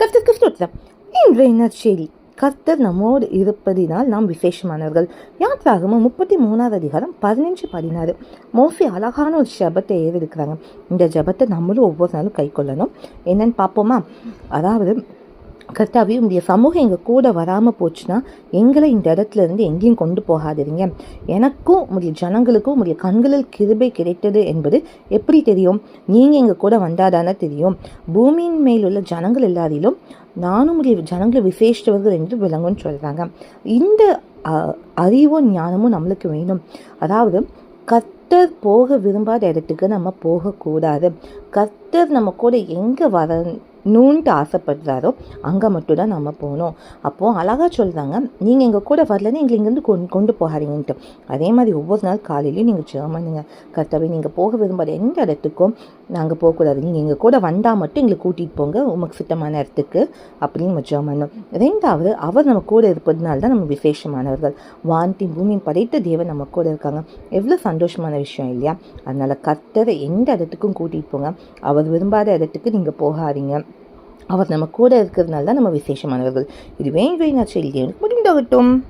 கர்த்தருக்கு ஸ்தோத்திரம் இன்றைய நற்செய்தி கர்த்தர் நம்மோடு இருப்பதினால் நாம் விசேஷமானவர்கள். யாத்ராகமம் முப்பத்தி மூணாவது அதிகாரம் பதினஞ்சு பதினாறு. மோசி அழகான ஒரு ஜபத்தை ஏறிருக்கிறாங்க இந்த ஜபத்தை நம்மளும் ஒவ்வொரு நாளும் கை கொள்ளணும் என்னன்னு பார்ப்போமா? அதாவது கர்த்தாவே உங்களுடைய சமூகம் எங்கள் கூட வராமல் போச்சுன்னா எங்களை இந்த இடத்துல இருந்து எங்கேயும் கொண்டு போகாதீங்க. எனக்கும் உங்களுடைய ஜனங்களுக்கும் உங்களுடைய கண்களில் கிருபை கிடைத்தது என்பது எப்படி தெரியும்? நீங்கள் எங்கள் கூட வந்தாதானே தெரியும். பூமியின் மேலுள்ள ஜனங்கள் எல்லாரிலும் நானும் உடைய ஜனங்களை விசேஷவர்கள் என்று விளங்கும்னு சொல்கிறாங்க இந்த அறிவும் ஞானமும் நம்மளுக்கு வேணும். அதாவது கர்த்தர் போக விரும்பாத இடத்துக்கு நம்ம போகக்கூடாது. கர்த்தர் நம்ம கூட எங்கே வரணுன்ட்டு ஆசைப்படுறாரோ அங்கே மட்டும்தான் நம்ம போகணும். அப்போது அழகாக சொல்கிறாங்க நீங்கள் எங்கள் கூட வரலன்னு எங்களை இங்கேருந்து கொண்டு கொண்டு போகாதீங்கன்ட்டு. அதே மாதிரி ஒவ்வொரு நாள் காலையிலையும் நீங்கள் ஜெர்மனுங்க கர்த்தாவே நீங்கள் போக விரும்பாத எந்த இடத்துக்கும் நாங்கள் போகக்கூடாது. நீங்கள் எங்கள் கூட வந்தால் மட்டும் எங்களை கூட்டிகிட்டு போங்க உமக்கு சுத்தமான இடத்துக்கு அப்படின்னு நம்ம ஜெர்மனும் ரெண்டாவது அவர் நம்ம கூட இருப்பதுனால தான் நம்ம விசேஷமானவர்கள். வாந்தி பூமி படைத்த தேவன் நம்ம கூட இருக்காங்க. எவ்வளோ சந்தோஷமான விஷயம் இல்லையா? அதனால் கர்த்தரை எந்த இடத்துக்கும் கூட்டிகிட்டு போங்க. அவர் விரும்பாத இடத்துக்கு நீங்கள் போகாதீங்க. அவர் நம்ம கூட இருக்கிறதுனால தான் நம்ம விசேஷமானவர்கள். இதுவே இவை நான் செய்தி முடிந்தாகட்டும்.